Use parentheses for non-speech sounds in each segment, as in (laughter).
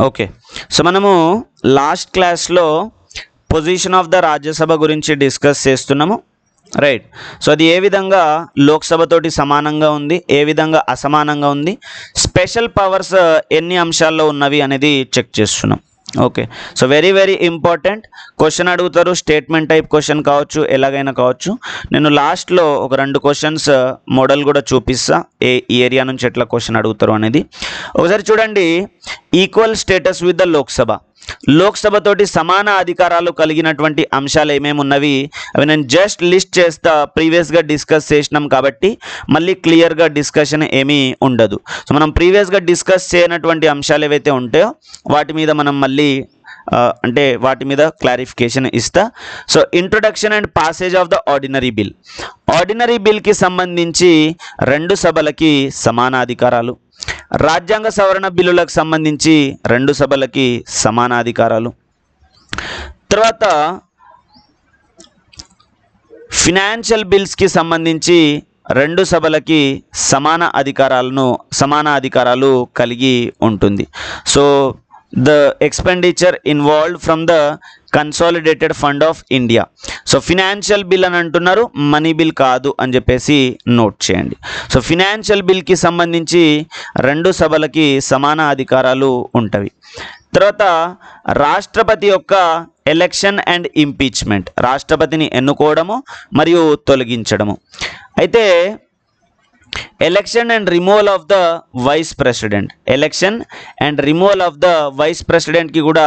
Okay. So మనము last క్లాస్లో position of the Rajya Sabha గురించి డిస్కస్ చేస్తున్నాము. రైట్. సో అది ఏ విధంగా లోక్సభతోటి సమానంగా ఉంది ఏ విధంగా అసమానంగా ఉంది స్పెషల్ పవర్స్ ఎన్ని అంశాల్లో ఉన్నవి అనేది చెక్ చేస్తున్నాం. Okay so very very important question అడుగుతారు. స్టేట్మెంట్ టైప్ క్వశ్చన్ కావచ్చు ఎలాగైనా కావచ్చు. నేను లాస్ట్లో ఒక రెండు క్వశ్చన్స్ మోడల్ uh, కూడా చూపిస్తా. ఏ ఈ ఏరియా నుంచి ఎట్లా క్వశ్చన్ అడుగుతారు అనేది. ఒకసారి చూడండి. Equal status with the Lok Sabha లోక్సభతోటి సమాన అధికారాలు కలిగినటువంటి అంశాలు ఏమేమి ఉన్నవి? అవి నేను జస్ట్ లిస్ట్ చేస్తా. ప్రీవియస్గా డిస్కస్ చేసినాం కాబట్టి మళ్ళీ క్లియర్గా డిస్కషన్ ఏమీ ఉండదు. సో మనం ప్రీవియస్గా డిస్కస్ చేయనటువంటి అంశాలు ఏవైతే ఉంటాయో వాటి మీద మనం మళ్ళీ అంటే వాటి మీద క్లారిఫికేషన్ ఇస్తా. So introduction and passage of the ordinary bill ordinary బిల్కి సంబంధించి రెండు సభలకి సమాన అధికారాలు రాజ్యాంగ సవరణ బిల్లులకు సంబంధించి రెండు సభలకి సమాన అధికారాలు తర్వాత ఫినాన్షియల్ బిల్స్కి సంబంధించి రెండు సభలకి సమాన అధికారాలను సమాన అధికారాలు కలిగి ఉంటుంది. So the expenditure involve from the consolidated fund of India so financial bill అని అంటున్నారు మనీ బిల్ కాదు అని చెప్పేసి నోట్ చేయండి. సో ఫినాన్షియల్ బిల్కి సంబంధించి రెండు సభలకి సమాన అధికారాలు ఉంటవి. తర్వాత రాష్ట్రపతి యొక్క ఎలక్షన్ అండ్ ఇంపీచ్మెంట్ రాష్ట్రపతిని ఎన్నుకోవడము మరియు తొలగించడము. అయితే election and removal of the vice president election and removal of the vice ప్రెసిడెంట్కి కూడా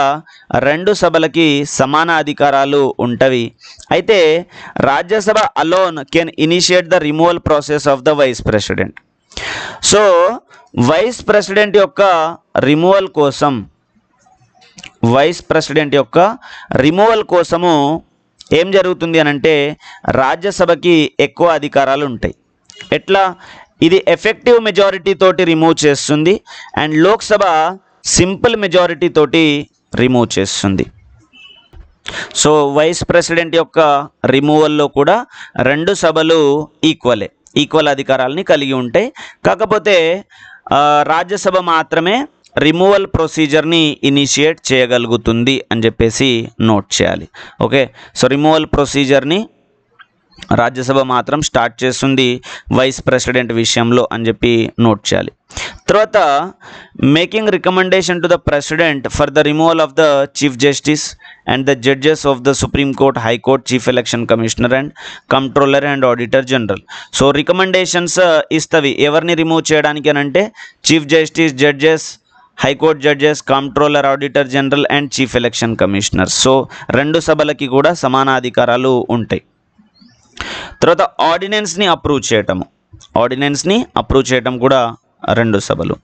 రెండు సభలకి సమాన అధికారాలు ఉంటవి. అయితే Rajya Sabha alone can initiate the removal process of the vice president so vice president యొక్క రిమూవల్ కోసం వైస్ ప్రెసిడెంట్ యొక్క రిమూవల్ కోసము ఏం జరుగుతుంది అని అంటే రాజ్యసభకి ఎక్కువ అధికారాలు ఉంటాయి. ఎట్లా? ఇది ఎఫెక్టివ్ మెజారిటీ తోటి రిమూవ్ చేస్తుంది అండ్ లోక్సభ సింపుల్ మెజారిటీ తోటి రిమూవ్ చేస్తుంది. సో వైస్ ప్రెసిడెంట్ యొక్క రిమూవల్లో కూడా రెండు సభలు ఈక్వలే ఈక్వల్ అధికారాలని కలిగి ఉంటాయి కాకపోతే రాజ్యసభ మాత్రమే రిమూవల్ ప్రొసీజర్ని ఇనిషియేట్ చేయగలుగుతుంది అని చెప్పేసి నోట్ చేయాలి. ఓకే సో రిమూవల్ ప్రొసీజర్ని రాజ్యసభ మాత్రం స్టార్ట్ చేస్తుంది వైస్ ప్రెసిడెంట్ విషయంలో అని చెప్పి నోట్ చేయాలి. తర్వాత making recommendation to the president for the removal of the chief justice and the judges of the supreme court high court chief election commissioner and controller and auditor general. So recommendations uh, ఇస్తవి. ఎవరిని remove చేయడానికి అని అంటే chief justice judges high court judges controller auditor general and chief election commissioner. So రెండు సభలకి కూడా సమాన అధికారాలు ఉంటాయి. తర్వాత ఆర్డినెన్స్ని అప్రూవ్ చేయటము. ఆర్డినెన్స్ని అప్రూవ్ చేయటం కూడా రెండు సభలు.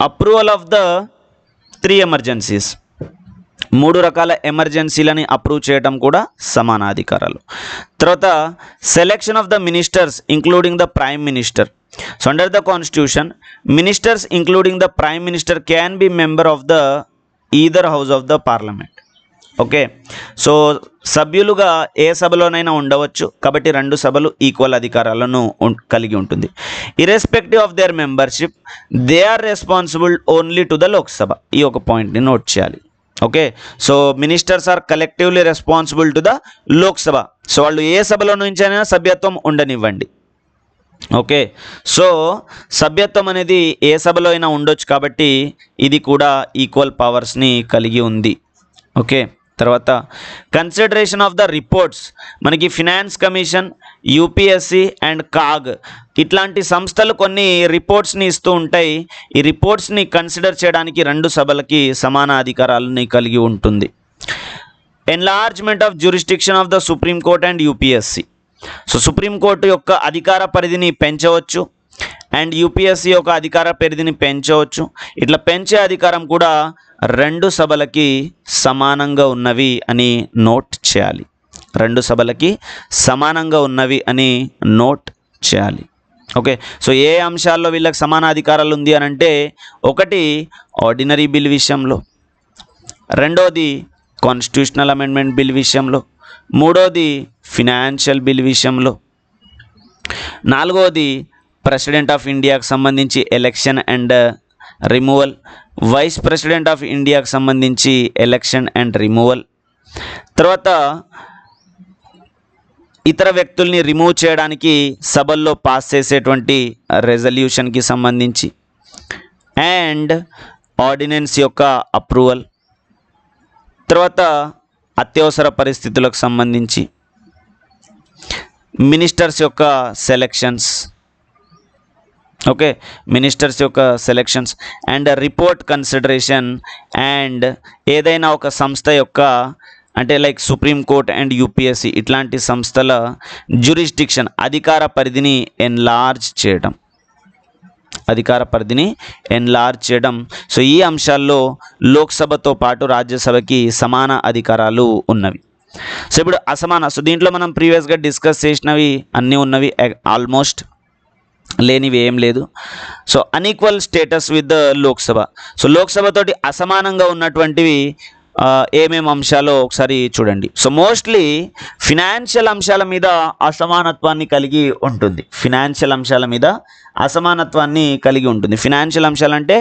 Approval of the three emergencies. మూడు రకాల ఎమర్జెన్సీలని అప్రూవ్ చేయటం కూడా సమాన అధికారాలు తర్వాత selection of the ministers including the prime minister. So under the constitution ministers including the prime minister can be member of the either house of the parliament okay? So సభ్యులుగా ఏ సభలోనైనా ఉండవచ్చు. కాబట్టి రెండు సభలు ఈక్వల్ అధికారాలను కలిగి ఉంటుంది. Irrespective of their membership they are responsible only to the Lok Sabha ఈ ఒక పాయింట్ని నోట్ చేయాలి. Okay? So ministers are collectively responsible to the Lok Sabha so వాళ్ళు ఏ సభలో నుంచైనా సభ్యత్వం ఉండనివ్వండి. ఓకే? సో సభ్యత్వం అనేది ఏ సభలో అయినా ఉండొచ్చు కాబట్టి ఇది కూడా ఈక్వల్ పవర్స్ని కలిగి ఉంది. ఓకే? తర్వాత కన్సిడరేషన్ ఆఫ్ ద రిపోర్ట్స్ మనకి finance commission UPSC and CAG ఇట్లాంటి సంస్థలు కొన్ని రిపోర్ట్స్ని ఇస్తూ ఉంటాయి. ఈ రిపోర్ట్స్ని కన్సిడర్ చేయడానికి రెండు సభలకి సమాన అధికారాలని కలిగి ఉంటుంది. Enlargement of jurisdiction of the supreme court and UPSC so supreme court యొక్క అధికార పరిధిని పెంచవచ్చు. అండ్ యూపీఎస్సి యొక్క అధికార పరిధిని పెంచవచ్చు. ఇట్లా పెంచే అధికారం కూడా రెండు సభలకి సమానంగా ఉన్నవి అని నోట్ చేయాలి. రెండు సభలకి సమానంగా ఉన్నవి అని నోట్ చేయాలి. ఓకే సో ఏ అంశాల్లో వీళ్ళకి సమాన అధికారాలు ఉంది అని అంటే ఒకటి ఆర్డినరీ బిల్ విషయంలో రెండోది కాన్స్టిట్యూషనల్ అమెండ్మెంట్ బిల్ విషయంలో మూడోది ఫినాన్షియల్ బిల్ విషయంలో నాలుగోది ప్రెసిడెంట్ ఆఫ్ ఇండియాకు సంబంధించి election and removal vice president of ఇండియాకి సంబంధించి ఎలక్షన్ అండ్ రిమూవల్ తర్వాత ఇతర వ్యక్తుల్ని రిమూవ్ చేయడానికి సభల్లో పాస్ చేసేటువంటి రెజల్యూషన్కి సంబంధించి. అండ్ ఆర్డినెన్స్ యొక్క అప్రూవల్ తర్వాత అత్యవసర పరిస్థితులకు సంబంధించి. మినిస్టర్స్ యొక్క సెలెక్షన్స్ ఓకే మినిస్టర్స్ యొక్క selections and report consideration and ఏదైనా ఒక సంస్థ యొక్క అంటే like supreme court and UPSC ఇట్లాంటి సంస్థల జ్యూరిస్డిక్షన్ అధికార పరిధిని ఎన్లార్జ్ చేయడం. అధికార పరిధిని ఎన్లార్జ్ చేయడం. సో ఈ అంశాల్లో లోక్సభతో పాటు రాజ్యసభకి సమాన అధికారాలు ఉన్నవి. సో ఇప్పుడు అసమాన సో దీంట్లో మనం ప్రీవియస్గా డిస్కస్ చేసినవి అన్నీ ఉన్నవి eh, ఆల్మోస్ట్ లేనివి ఏం లేదు. So unequal status with the Lok Sabha so లోక్సభతోటి అసమానంగా ఉన్నటువంటివి ఏమేమి అంశాలో ఒకసారి చూడండి. సో మోస్ట్లీ ఫినాన్షియల్ అంశాల మీద అసమానత్వాన్ని కలిగి ఉంటుంది. ఫినాన్షియల్ అంశాల మీద అసమానత్వాన్ని కలిగి ఉంటుంది. ఫినాన్షియల్ అంశాలంటే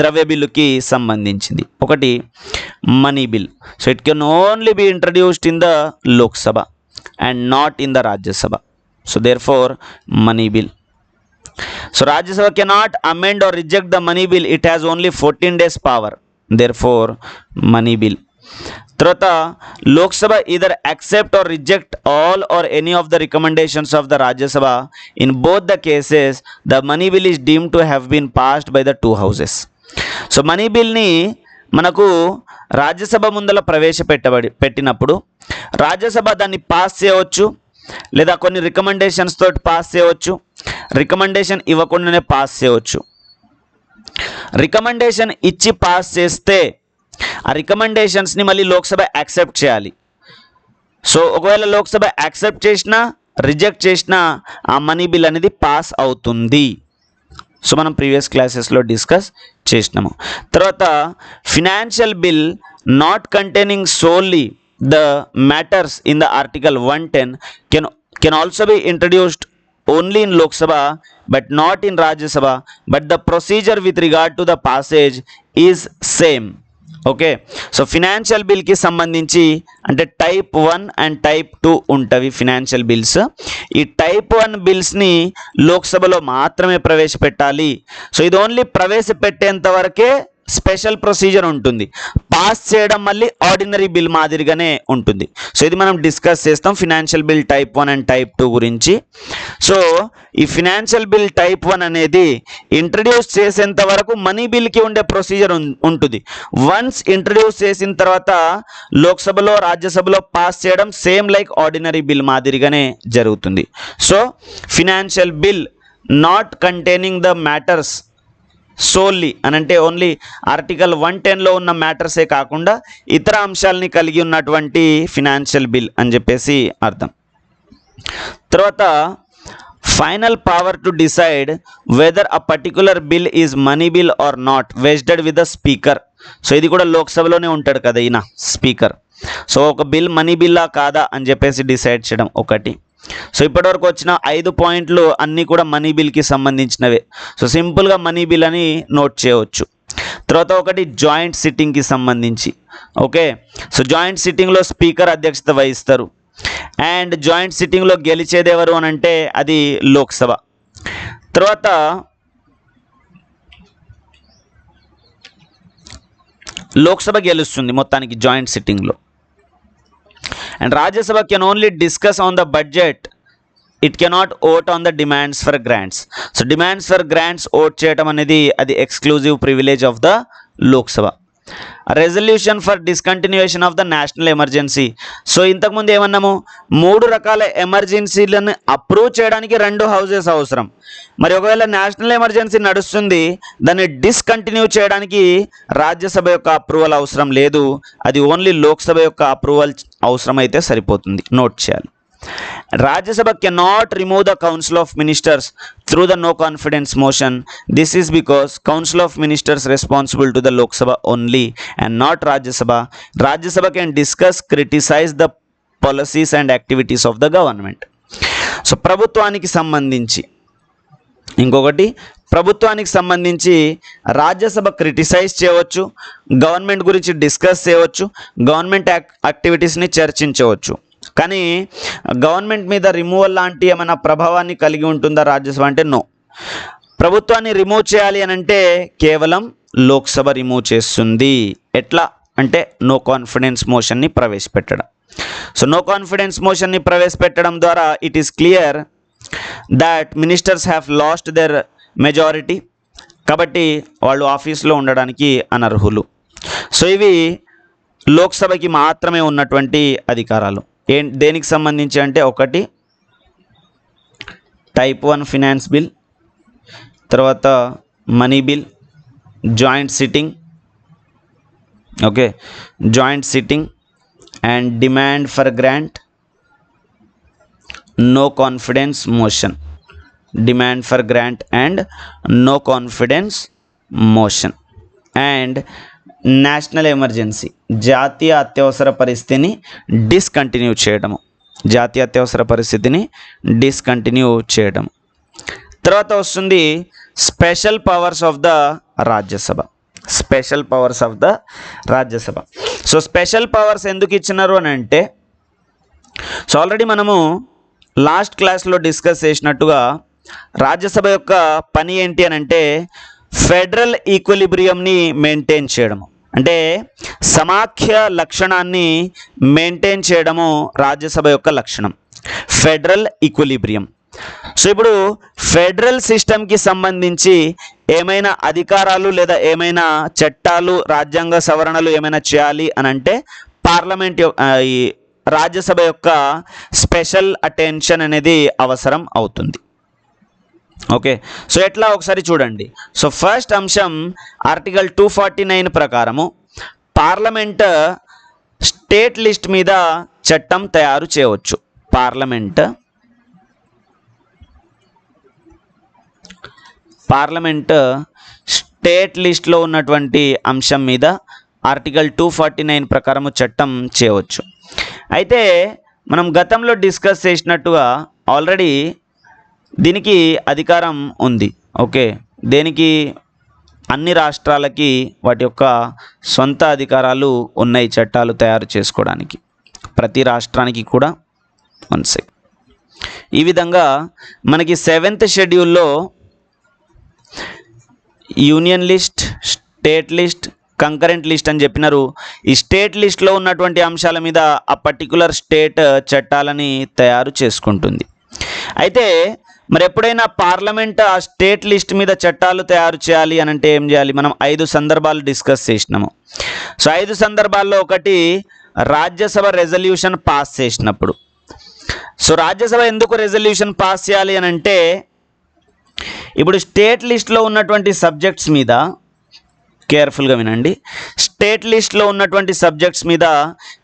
ద్రవ్య బిల్లుకి సంబంధించింది. ఒకటి money bill so it can only be introduced in the Lok Sabha and not in the Rajya Sabha so therefore money bill so Rajya Sabha cannot amend or reject the money bill it has only fourteen days power therefore money bill తర్వాత Lok Sabha either accept or reject all or any of the recommendations of the Rajya Sabha in both the cases the money bill is deem to have been passed by the two houses so money బిల్ని మనకు రాజ్యసభ ముందల ప్రవేశపెట్టబడి పెట్టినప్పుడు రాజ్యసభ దాన్ని pass చేయవచ్చు. లేదా కొన్ని recommendations తోటి pass చేయవచ్చు. Recommendation ఇవ్వకుండానే పాస్ చేయవచ్చు. రికమెండేషన్ ఇచ్చి పాస్ చేస్తే ఆ రికమెండేషన్స్ని మళ్ళీ లోక్సభ యాక్సెప్ట్ చేయాలి. సో ఒకవేళ లోక్సభ యాక్సెప్ట్ చేసినా రిజెక్ట్ చేసినా ఆ మనీ బిల్ అనేది పాస్ అవుతుంది. సో మనం ప్రీవియస్ క్లాసెస్లో డిస్కస్ చేసినాము. తర్వాత financial bill not containing solely the matters in the article one ten can can also be introduced only in Lok Sabha but not in Rajya Sabha but the procedure with regard to the passage is same okay so financial బిల్కి సంబంధించి అంటే type one and type two ఉంటవి financial bills ఈ type one బిల్స్ని లోక్సభలో మాత్రమే ప్రవేశపెట్టాలి so ఇది only ప్రవేశపెట్టేంత వరకే special procedure ఉంటుంది. Pass చేయడం మళ్ళీ ఆర్డినరీ బిల్ మాదిరిగానే ఉంటుంది. సో ఇది మనం డిస్కస్ చేస్తాం financial bill type one and type two గురించి. సో ఈ ఫినాన్షియల్ బిల్ టైప్ వన్ అనేది ఇంట్రడ్యూస్ చేసేంత వరకు మనీ బిల్కి ఉండే ప్రొసీజర్ ఉంటుంది. వన్స్ ఇంట్రడ్యూస్ చేసిన తర్వాత లోక్సభలో రాజ్యసభలో పాస్ చేయడం సేమ్ లైక్ ఆర్డినరీ బిల్ మాదిరిగానే జరుగుతుంది. So financial bill not containing the matters solely అని అంటే ఓన్లీ ఆర్టికల్ వన్ టెన్లో ఉన్న మ్యాటర్సే కాకుండా ఇతర అంశాలని కలిగి ఉన్నటువంటి ఫినాన్షియల్ బిల్ అని చెప్పేసి అర్థం. తర్వాత final power to decide whether a particular bill is money bill or not vested with the speaker so ఇది కూడా లోక్సభలోనే ఉంటాడు కదా ఈయన స్పీకర్ సో ఒక బిల్ మనీ బిల్లా కాదా అని చెప్పేసి డిసైడ్ చేయడం ఒకటి. సో ఇప్పటివరకు వచ్చిన ఐదు పాయింట్లు అన్నీ కూడా మనీ బిల్కి సంబంధించినవే. సో సింపుల్గా మనీ బిల్ అని నోట్ చేయవచ్చు. తర్వాత ఒకటి జాయింట్ సిట్టింగ్కి సంబంధించి. ఓకే? సో జాయింట్ సిట్టింగ్లో స్పీకర్ అధ్యక్షత వహిస్తారు. అండ్ జాయింట్ సిట్టింగ్లో గెలిచేది ఎవరు అని అంటే అది లోక్సభ. తర్వాత లోక్సభ గెలుస్తుంది మొత్తానికి joint సిట్టింగ్లో. And Rajya Sabha can only discuss on the budget it cannot vote on the demands for grants so demands for grants vote చేయడం అనేది అది exclusive privilege of the Lok Sabha resolution for discontinuation of the national emergency so ఇంతకుముందు ఏమన్నాము? మూడు రకాల ఎమర్జెన్సీలను approve చేయడానికి రెండు houses అవసరం. మరి ఒకవేళ నేషనల్ ఎమర్జెన్సీ నడుస్తుంది దాన్ని డిస్కంటిన్యూ చేయడానికి రాజ్యసభ యొక్క అప్రూవల్ అవసరం లేదు. అది ఓన్లీ లోక్సభ యొక్క అప్రూవల్ అవసరమైతే సరిపోతుంది. నోట్ చేయాలి. Rajya Sabha cannot remove the council of ministers through the no confidence motion this is because council of ministers responsible to the Lok Sabha only and not Rajya Sabha Rajya Sabha can discuss criticise the policies and activities of the government so ప్రభుత్వానికి సంబంధించి ఇంకొకటి ప్రభుత్వానికి సంబంధించి Rajya Sabha criticise చేయవచ్చు government గురించి discuss చేయవచ్చు government యాక్ యాక్టివిటీస్ని చర్చించవచ్చు. కానీ గవర్నమెంట్ మీద రిమూవల్ లాంటి ఏమైనా ప్రభావాన్ని కలిగి ఉంటుందా రాజ్యసభ అంటే నో. ప్రభుత్వాన్ని రిమూవ్ చేయాలి అని అంటే కేవలం లోక్సభ రిమూవ్ చేస్తుంది. ఎట్లా? అంటే నో కాన్ఫిడెన్స్ మోషన్ని ప్రవేశపెట్టడం. సో నో కాన్ఫిడెన్స్ మోషన్ని ప్రవేశపెట్టడం ద్వారా it is clear that ministers have lost their majority. కాబట్టి వాళ్ళు ఆఫీస్లో ఉండడానికి అనర్హులు. సో ఇవి లోక్సభకి మాత్రమే ఉన్నటువంటి అధికారాలు. ఏ దేనికి సంబంధించి అంటే ఒకటి టైప్ వన్ ఫినాన్స్ బిల్ తర్వాత money bill joint sitting okay joint sitting and demand for grant no confidence motion. Demand for grant and no confidence motion. And national emergency జాతీయ అత్యవసర పరిస్థితిని డిస్కంటిన్యూ చేయడము. జాతీయ అత్యవసర పరిస్థితిని డిస్కంటిన్యూ చేయడం. తర్వాత వస్తుంది special powers of the Rajya Sabha. Special powers of the Rajya Sabha. So special powers ఎందుకు ఇచ్చినారు అని అంటే సో ఆల్రెడీ మనము లాస్ట్ క్లాస్లో డిస్కస్ చేసినట్టుగా రాజ్యసభ యొక్క పని ఏంటి అని అంటే ఫెడరల్ ఈక్విలిబ్రియంని మెయింటైన్ చేయడము. అంటే సమాఖ్య లక్షణాన్ని మెయింటైన్ చేయడము రాజ్యసభ యొక్క లక్షణం. Federal equilibrium. సో ఇప్పుడు ఫెడరల్ సిస్టమ్కి సంబంధించి ఏమైనా అధికారాలు లేదా ఏమైనా చట్టాలు రాజ్యాంగ సవరణలు ఏమైనా చేయాలి అని అంటే పార్లమెంట్ ఈ రాజ్యసభ యొక్క స్పెషల్ అటెన్షన్ అనేది అవసరం అవుతుంది. ఓకే సో ఎట్లా ఒకసారి చూడండి. సో ఫస్ట్ అంశం ఆర్టికల్ టూ ఫార్టీ నైన్ ప్రకారము పార్లమెంట్ స్టేట్ లిస్ట్ మీద చట్టం తయారు చేయవచ్చు. పార్లమెంట్ పార్లమెంట్ స్టేట్ లిస్ట్లో ఉన్నటువంటి అంశం మీద ఆర్టికల్ టూ ఫార్టీ నైన్ ప్రకారము చట్టం చేయవచ్చు. అయితే మనం గతంలో డిస్కస్ చేసినట్టుగా ఆల్రెడీ దీనికి అధికారం ఉంది ఓకే? దేనికి? అన్ని రాష్ట్రాలకి వాటి యొక్క సొంత అధికారాలు ఉన్నాయి చట్టాలు తయారు చేసుకోవడానికి. ప్రతి రాష్ట్రానికి కూడా వన్సే ఈ విధంగా మనకి సెవెంత్ షెడ్యూల్లో union list state list concurrent list అని చెప్పినారు. ఈ స్టేట్ లిస్ట్లో ఉన్నటువంటి అంశాల మీద ఆ పర్టికులర్ స్టేట్ చట్టాలని తయారు చేసుకుంటుంది. అయితే మరి ఎప్పుడైనా పార్లమెంట్ ఆ స్టేట్ లిస్ట్ మీద చట్టాలు తయారు చేయాలి అని అంటే ఏం చేయాలి? మనం ఐదు సందర్భాలు డిస్కస్ చేసినాము. సో ఐదు సందర్భాల్లో ఒకటి రాజ్యసభ రెజల్యూషన్ పాస్ చేసినప్పుడు. సో రాజ్యసభ ఎందుకు రెజల్యూషన్ పాస్ చేయాలి అని అంటే ఇప్పుడు స్టేట్ లిస్ట్లో ఉన్నటువంటి సబ్జెక్ట్స్ మీద కేర్ఫుల్గా వినండి. స్టేట్ లిస్ట్లో ఉన్నటువంటి సబ్జెక్ట్స్ మీద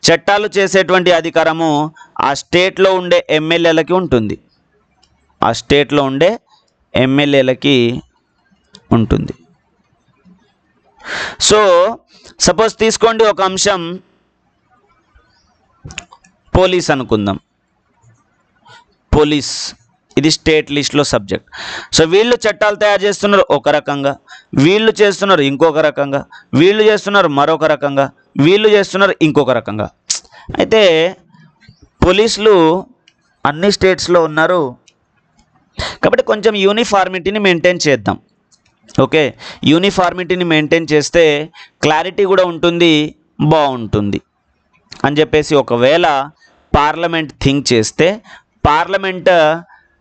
చట్టాలు చేసేటువంటి అధికారము ఆ స్టేట్లో ఉండే ఎమ్మెల్యేలకి ఉంటుంది. ఆ స్టేట్లో ఉండే ఎమ్మెల్యేలకి ఉంటుంది. సో సపోజ్ తీసుకోండి ఒక అంశం. పోలీస్ అనుకుందాం. పోలీస్. ఇది స్టేట్ లిస్ట్లో సబ్జెక్ట్. సో వీళ్ళు చట్టాలు తయారు చేస్తున్నారు ఒక రకంగా. వీళ్ళు చేస్తున్నారు ఇంకొక రకంగా. వీళ్ళు చేస్తున్నారు మరొక రకంగా. వీళ్ళు చేస్తున్నారు ఇంకొక రకంగా. అయితే పోలీసులు అన్ని స్టేట్స్లో ఉన్నారు. కాబట్టి కొంచెం యూనిఫార్మిటీని మెయింటైన్ చేద్దాం. ఓకే యూనిఫార్మిటీని మెయింటైన్ చేస్తే క్లారిటీ కూడా ఉంటుంది బాగుంటుంది. అని చెప్పేసి ఒకవేళ పార్లమెంట్ థింక్ చేస్తే పార్లమెంట్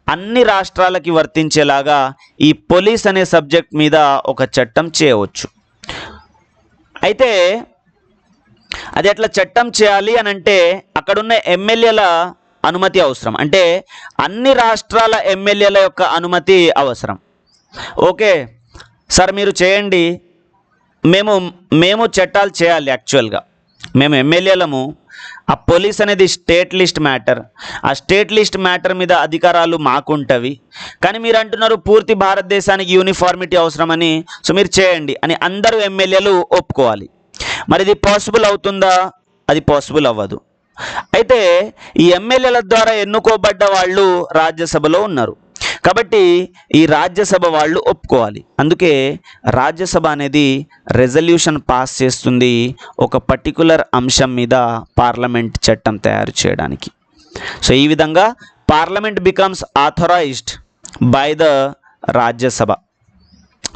అన్ని రాష్ట్రాలకి వర్తించేలాగా ఈ పోలీస్ అనే సబ్జెక్ట్ మీద ఒక చట్టం చేయవచ్చు. అయితే అది ఎట్లా చట్టం చేయాలి అని అంటే అక్కడున్న ఎమ్మెల్యేల అనుమతి అవసరం. అంటే అన్ని రాష్ట్రాల ఎమ్మెల్యేల యొక్క అనుమతి అవసరం. ఓకే సార్ మీరు చేయండి. మేము మేము చట్టాలు చేయాలి యాక్చువల్గా. మేము ఎమ్మెల్యేలము. ఆ పోలీస్ అనేది స్టేట్ లిస్ట్ మ్యాటర్. ఆ స్టేట్ లిస్ట్ మ్యాటర్ మీద అధికారాలు మాకుంటవి. కానీ మీరు అంటున్నారు పూర్తి భారతదేశానికి యూనిఫార్మిటీ అవసరమని. సో మీరు చేయండి అని అందరూ ఎమ్మెల్యేలు ఒప్పుకోవాలి. మరి ఇది పాసిబుల్ అవుతుందా? అది పాసిబుల్ అవ్వదు. అయితే ఈ ఎమ్మెల్యేల ద్వారా ఎన్నుకోబడ్డ వాళ్ళు రాజ్యసభలో ఉన్నారు. కాబట్టి ఈ రాజ్యసభ వాళ్ళు ఒప్పుకోవాలి. అందుకే రాజ్యసభ అనేది రెజల్యూషన్ పాస్ చేస్తుంది ఒక పర్టికులర్ అంశం మీద పార్లమెంట్ చట్టం తయారు చేయడానికి. సో ఈ విధంగా parliament becomes authorised by the Rajya Sabha.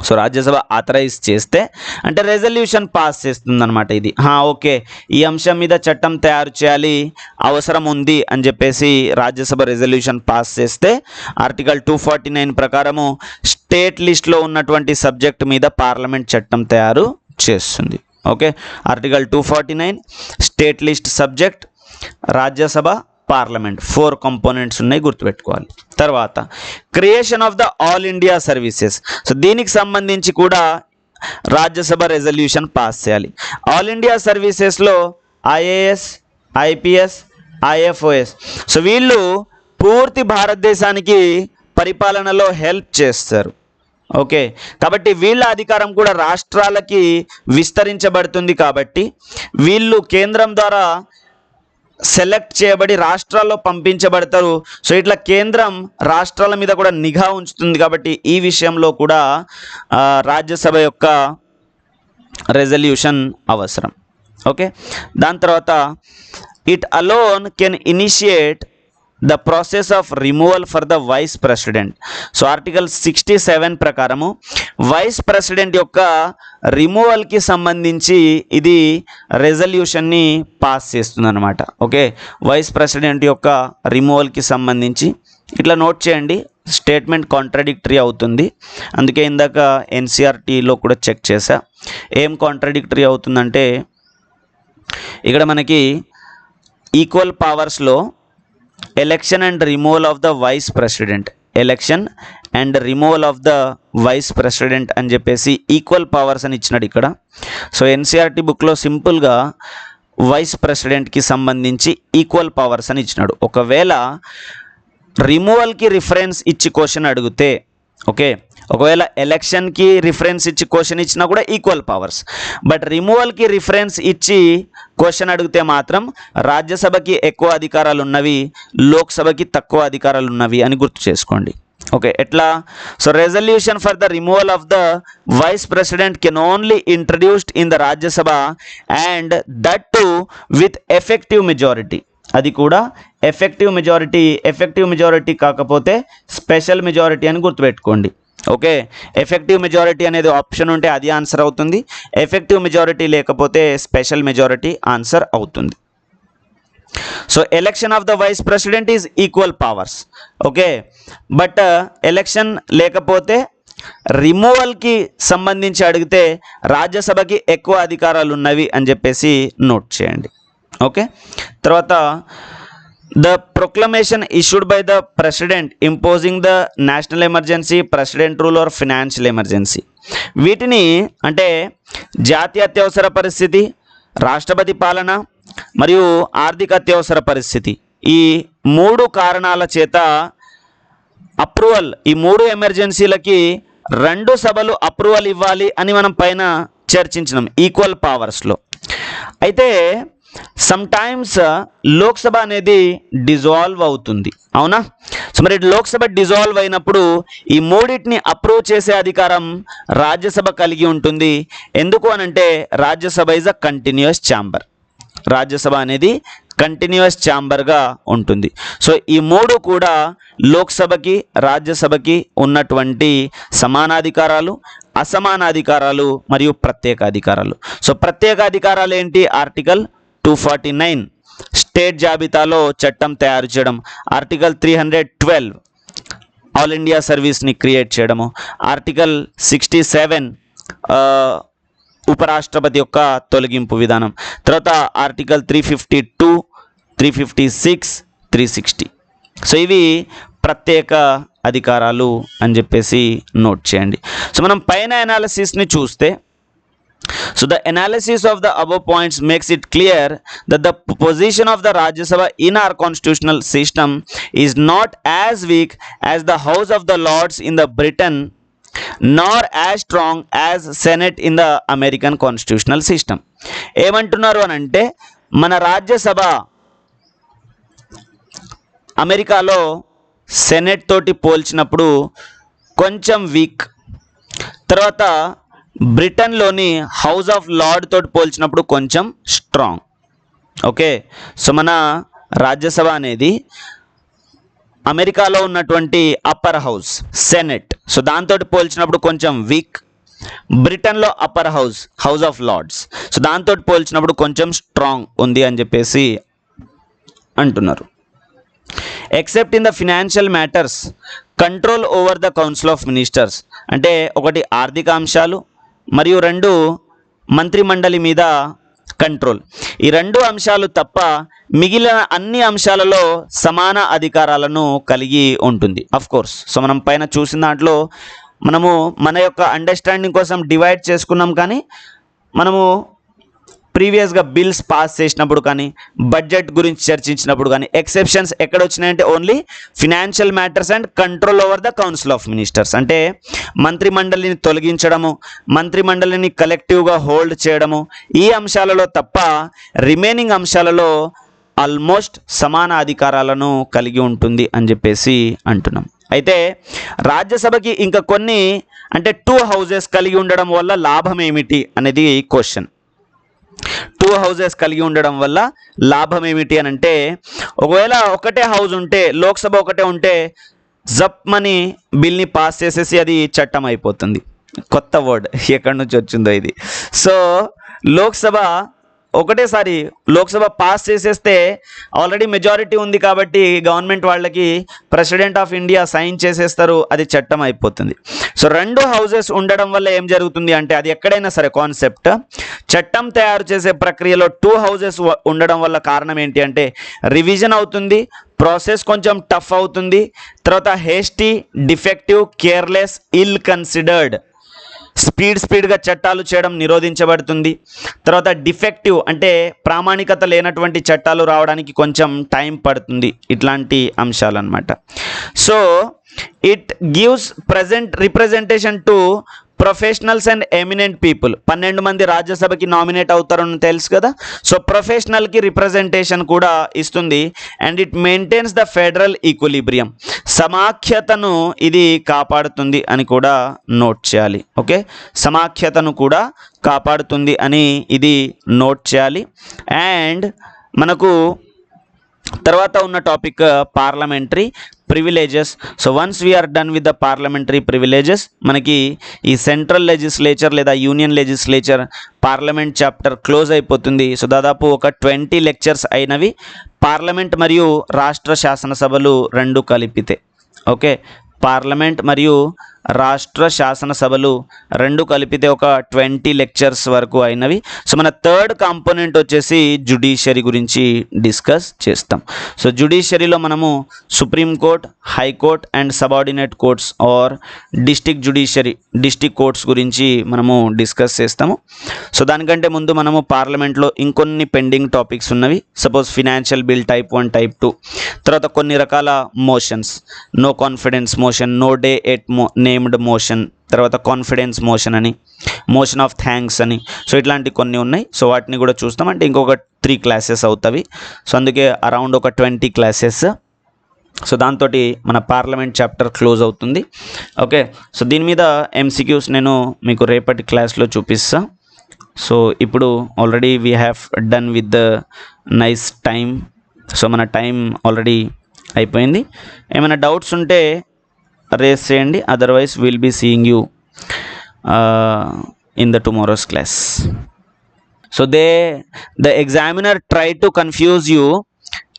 So Rajya Sabha authorise చేస్తే అంటే రెజల్యూషన్ పాస్ చేస్తుంది అనమాట ఇది ఓకే. ఈ అంశం మీద చట్టం తయారు చేయాలి అవసరం ఉంది అని చెప్పేసి రాజ్యసభ రెజల్యూషన్ పాస్ చేస్తే ఆర్టికల్ టూ ఫార్టీ నైన్ ప్రకారము స్టేట్ లిస్ట్లో ఉన్నటువంటి సబ్జెక్ట్ మీద పార్లమెంట్ చట్టం తయారు చేస్తుంది. Okay. Article two forty nine state list subject Rajya Sabha parliament. Four components ఉన్నాయి గుర్తుపెట్టుకోవాలి. తర్వాత creation of the all India services. So దీనికి సంబంధించి కూడా రాజ్యసభ రెజల్యూషన్ పాస్ చేయాలి. ఆల్ ఇండియా సర్వీసెస్లో ఐఏఎస్ ఐపిఎస్ ఐఎఫ్ఓఎస్. సో వీళ్ళు పూర్తి భారతదేశానికి పరిపాలనలో హెల్ప్ చేస్తారు. ఓకే? కాబట్టి వీళ్ళ అధికారం కూడా రాష్ట్రాలకి విస్తరించబడుతుంది కాబట్టి వీళ్ళు కేంద్రం ద్వారా సెలెక్ట్ చేయబడి రాష్ట్రాల్లో పంపించబడతారు. సో ఇట్లా కేంద్రం రాష్ట్రాల మీద కూడా నిఘా ఉంచుతుంది కాబట్టి ఈ విషయంలో కూడా రాజ్యసభ యొక్క రెజల్యూషన్ అవసరం. ఓకే? దాని తర్వాత it alone can initiate the process of removal for the vice president so article sixty seven ప్రకారము వైస్ ప్రెసిడెంట్ యొక్క రిమూవల్కి సంబంధించి ఇది రెజల్యూషన్ని పాస్ చేస్తుంది అనమాట ఓకే వైస్ ప్రెసిడెంట్ యొక్క రిమూవల్కి సంబంధించి. ఇట్లా నోట్ చేయండి స్టేట్మెంట్ కాంట్రడిక్టరీ అవుతుంది. అందుకే ఇందాక ఎన్సీఆర్టీలో కూడా చెక్ చేశా. ఏం కాంట్రడిక్టరీ అవుతుందంటే ఇక్కడ మనకి equal పవర్స్లో election and removal of the vice president election and removal of the vice president అని చెప్పేసి ఈక్వల్ పవర్స్ అని ఇచ్చినాడు ఇక్కడ. సో ఎన్సీఆర్టీ బుక్లో సింపుల్గా వైస్ ప్రెసిడెంట్కి సంబంధించి ఈక్వల్ పవర్స్ అని ఇచ్చినాడు. ఒకవేళ రిమూవల్కి రిఫరెన్స్ ఇచ్చి క్వశ్చన్ అడిగితే ఓకే ఒకవేళ ఎలక్షన్కి రిఫరెన్స్ ఇచ్చి క్వశ్చన్ ఇచ్చినా కూడా ఈక్వల్ పవర్స్ బట్ రిమూవల్కి రిఫరెన్స్ ఇచ్చి క్వశ్చన్ అడిగితే మాత్రం రాజ్యసభకి ఎక్కువ అధికారాలు ఉన్నవి లోక్సభకి తక్కువ అధికారాలు ఉన్నవి అని గుర్తు చేసుకోండి. ఓకే ఎట్లా? So resolution for the removal of the vice president can only introduced in the Rajya Sabha and that too with effective majority అది కూడా ఎఫెక్టివ్ మెజారిటీ ఎఫెక్టివ్ మెజారిటీ కాకపోతే స్పెషల్ మెజారిటీ అని గుర్తుపెట్టుకోండి. ఓకే? ఎఫెక్టివ్ మెజారిటీ అనేది option ఉంటే అది answer అవుతుంది. Effective majority లేకపోతే స్పెషల్ మెజారిటీ ఆన్సర్ అవుతుంది. So election of the vice president is equal powers. Okay? But uh, election లేకపోతే రిమూవల్కి సంబంధించి అడిగితే రాజ్యసభకి ఎక్కువ అధికారాలు ఉన్నవి అని చెప్పేసి నోట్ చేయండి. ఓకే? తర్వాత the proclamation issued by the president imposing the national emergency president rule or financial emergency వీటిని అంటే జాతీయ అత్యవసర పరిస్థితి రాష్ట్రపతి పాలన మరియు ఆర్థిక అత్యవసర పరిస్థితి. ఈ మూడు కారణాల చేత అప్రూవల్ ఈ మూడు ఎమర్జెన్సీలకి రెండు సభలు అప్రూవల్ ఇవ్వాలి అని మనం పైన చర్చించినాం ఈక్వల్ పవర్స్లో. అయితే సమ్టైమ్స్ uh, లోక్సభ అనేది డిజాల్వ్ అవుతుంది. అవునా? సో మరి లోక్సభ డిజాల్వ్ అయినప్పుడు ఈ మూడింటిని అప్రూవ్ చేసే అధికారం రాజ్యసభ కలిగి ఉంటుంది. ఎందుకు అనంటే Rajya Sabha is a continuous chamber Rajya Sabha అనేది కంటిన్యూస్ ఛాంబర్గా ఉంటుంది. సో ఈ మూడు కూడా లోక్సభకి రాజ్యసభకి ఉన్నటువంటి సమానాధికారాలు అసమానాధికారాలు మరియు ప్రత్యేక అధికారాలు. సో ప్రత్యేక అధికారాలు ఏంటి? Article two forty nine state జాబితాలో చట్టం తయారు చేయడం article three hundred twelve all India సర్వీస్ని క్రియేట్ చేయడము ఆర్టికల్ సిక్స్టీ సెవెన్ ఉపరాష్ట్రపతి యొక్క తొలగింపు విధానం తర్వాత article three fifty two three fifty six three sixty. So ఇవి ప్రత్యేక అధికారాలు అని చెప్పేసి నోట్ చేయండి. సో మనం పైన అనాలిసిస్ని చూస్తే So the analysis of the above points makes it clear that the position of the Rajya Sabha in our constitutional system is not as weak as the House of the Lords in the Britain nor as strong as Senate in the American constitutional system. ఏమంటున్నారు అని అంటే మన రాజ్యసభ అమెరికాలో senate తోటి పోల్చినప్పుడు కొంచెం week తర్వాత బ్రిటన్లోని హౌస్ ఆఫ్ లార్డ్ తోటి పోల్చినప్పుడు కొంచెం స్ట్రాంగ్. ఓకే? సో మన రాజ్యసభ అనేది అమెరికాలో ఉన్నటువంటి అప్పర్ హౌస్ సెనెట్. సో దాంతో పోల్చినప్పుడు కొంచెం వీక్. బ్రిటన్లో upper house house of lords. So దాంతో పోల్చినప్పుడు కొంచెం స్ట్రాంగ్ ఉంది అని చెప్పేసి అంటున్నారు. Except in the financial matters control over the council of ministers. అంటే ఒకటి ఆర్థిక అంశాలు మరియు రెండు మంత్రిమండలి మీద కంట్రోల్ ఈ రెండు అంశాలు తప్ప మిగిలిన అన్ని అంశాలలో సమాన అధికారాలను కలిగి ఉంటుంది. అఫ్ కోర్స్ సో మనం పైన చూసిన దాంట్లో మనము మన యొక్క అండర్స్టాండింగ్ కోసం డివైడ్ చేసుకున్నాం కానీ మనము ప్రీవియస్గా బిల్స్ పాస్ చేసినప్పుడు కానీ బడ్జెట్ గురించి చర్చించినప్పుడు కానీ ఎక్సెప్షన్స్ ఎక్కడ వచ్చినాయంటే only financial matters and control over the council of ministers. అంటే మంత్రిమండలిని తొలగించడము మంత్రిమండలిని కలెక్టివ్గా హోల్డ్ చేయడము ఈ అంశాలలో తప్ప రిమైనింగ్ అంశాలలో ఆల్మోస్ట్ సమాన అధికారాలను కలిగి ఉంటుంది అని చెప్పేసి అంటున్నాం. అయితే రాజ్యసభకి ఇంకా కొన్ని అంటే టూ హౌజెస్ కలిగి ఉండడం వల్ల లాభం ఏమిటి అనేది క్వశ్చన్. టూ హౌజెస్ కలిగి ఉండడం వల్ల లాభం ఏమిటి అని అంటే ఒకవేళ ఒకటే హౌస్ ఉంటే లోక్సభ ఒకటే ఉంటే జప్మని బిల్ని పాస్ చేసేసి అది చట్టం అయిపోతుంది. కొత్త వర్డ్ (laughs) ఎక్కడి నుంచి వచ్చిందో ఇది. సో లోక్సభ ఒకటేసారి లోక్సభ పాస్ చేసేస్తే ఆల్రెడీ మెజారిటీ ఉంది కాబట్టి గవర్నమెంట్ వాళ్ళకి ప్రెసిడెంట్ ఆఫ్ ఇండియా సైన్ చేసేస్తారు అది చట్టం అయిపోతుంది. సో రెండు హౌజెస్ ఉండడం వల్ల ఏం జరుగుతుంది అంటే అది ఎక్కడైనా సరే కాన్సెప్ట్. చట్టం తయారు చేసే ప్రక్రియలో టూ హౌజెస్ ఉండడం వల్ల కారణం ఏంటి అంటే రివిజన్ అవుతుంది ప్రాసెస్ కొంచెం టఫ్ అవుతుంది తర్వాత hasty defective careless ill considered. Speed స్పీడ్గా చట్టాలు చేయడం నిరోధించబడుతుంది. తర్వాత డిఫెక్టివ్ అంటే ప్రామాణికత లేనటువంటి చట్టాలు రావడానికి కొంచెం టైం పడుతుంది. ఇట్లాంటి అంశాలన్నమాట. So it gives present representation to professionals and eminent people. పన్నెండు మంది రాజ్యసభకి నామినేట్ అవుతారని తెలుసు కదా. సో ప్రొఫెషనల్కి రిప్రజెంటేషన్ కూడా ఇస్తుంది. And it maintains the federal equilibrium. సమాఖ్యతను ఇది కాపాడుతుంది అని కూడా నోట్ చేయాలి. ఓకే? సమాఖ్యతను కూడా కాపాడుతుంది అని ఇది నోట్ చేయాలి. అండ్ మనకు తర్వాత ఉన్న topic parliamentary privileges so once we're done with the parliamentary privileges మనకి ఈ సెంట్రల్ లెజిస్లేచర్ లేదా union legislature parliament chapter close అయిపోతుంది. సో దాదాపు ఒక ట్వంటీ లెక్చర్స్ అయినవి పార్లమెంట్ మరియు రాష్ట్ర శాసనసభలు రెండు కలిపితే. ఓకే పార్లమెంట్ మరియు రాష్ట్ర శాసనసభలు రెండు కలిపితే ఒక ట్వంటీ లెక్చర్స్ వరకు అయినవి. సో మన థర్డ్ కాంపోనెంట్ వచ్చేసి జుడిషియరీ గురించి డిస్కస్ చేస్తాం. సో జుడిషియరీలో మనము supreme court high court and subordinate courts or district judiciary district courts గురించి మనము డిస్కస్ చేస్తాము. సో దానికంటే ముందు మనము పార్లమెంట్లో ఇంకొన్ని పెండింగ్ టాపిక్స్ ఉన్నవి. Suppose financial bill type one type two. తర్వాత కొన్ని రకాల motions. No confidence motion no day yet మో నేమ్డ్ మోషన్ తర్వాత కాన్ఫిడెన్స్ మోషన్ అని మోషన్ ఆఫ్ థ్యాంక్స్ అని. సో ఇట్లాంటి కొన్ని ఉన్నాయి. సో వాటిని కూడా చూస్తాం. అంటే ఇంకొక త్రీ క్లాసెస్ అవుతాయి సో అందుకే అరౌండ్ ఒక ట్వంటీ క్లాసెస్ సో దాంతో మన పార్లమెంట్ చాప్టర్ క్లోజ్ అవుతుంది. ఓకే సో దీని మీద ఎంసీక్యూస్ నేను మీకు రేపటి క్లాస్లో చూపిస్తా. సో ఇప్పుడు already we have done with the nice time so మన టైం ఆల్రెడీ అయిపోయింది. ఏమైనా డౌట్స్ ఉంటే రేస్ చేయండి otherwise will be seeing you in the tomorrow's class so they the examiner try to confuse you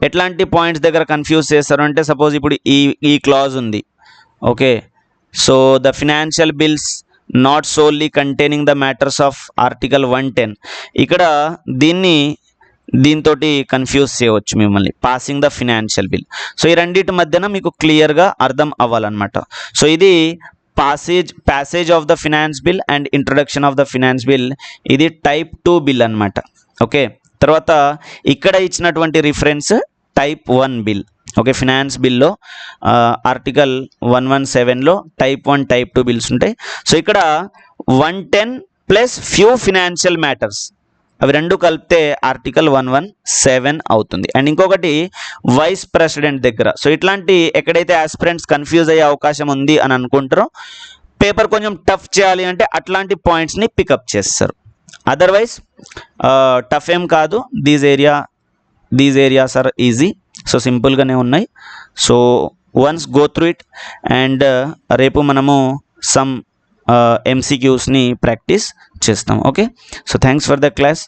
ఎట్లాంటి points దగ్గర confuse చేస్తారు అంటే suppose ఇప్పుడు ఈ ఈ క్లాజ్ ఉంది. Okay so the financial bills not solely containing the matters of article one ten ఇక్కడ దీన్ని దీంతో కన్ఫ్యూజ్ చేయవచ్చు మిమ్మల్ని. Passing the financial bill so ఈ రెండింటి మధ్యన మీకు క్లియర్గా అర్థం అవ్వాలన్నమాట. సో ఇది passage passage of the finance bill and introduction of the finance bill ఇది టైప్ టూ బిల్ అన్నమాట. ఓకే తర్వాత ఇక్కడ ఇచ్చినటువంటి reference type one bill okay finance బిల్లో ఆర్టికల్ వన్ వన్ సెవెన్లో type one type two bills ఉంటాయి. So ఇక్కడ one ten plus few financial matters అవి రెండు కలిపితే ఆర్టికల్ వన్ వన్ సెవెన్ అవుతుంది. అండ్ ఇంకొకటి వైస్ ప్రెసిడెంట్ దగ్గర. సో ఇట్లాంటి ఎక్కడైతే ఆస్పిరెంట్స్ కన్ఫ్యూజ్ అయ్యే అవకాశం ఉంది అని అనుకుంటారో పేపర్ కొంచెం టఫ్ చేయాలి అంటే అట్లాంటి పాయింట్స్ని పికప్ చేస్తారు. అదర్వైజ్ టఫ్ ఏం కాదు. These area these areas are easy. So సింపుల్గానే ఉన్నాయి. So once go through it. And రేపు మనము సమ్ ఎంసీక్యూస్ని ప్రాక్టీస్ చేస్తాం okay so thanks for the class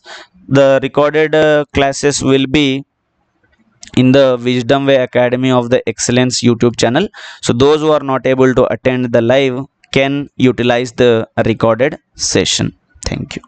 the recorded classes will be in the wisdom way academy of the excellence youtube channel so those who are not able to attend the live can utilize the recorded session thank you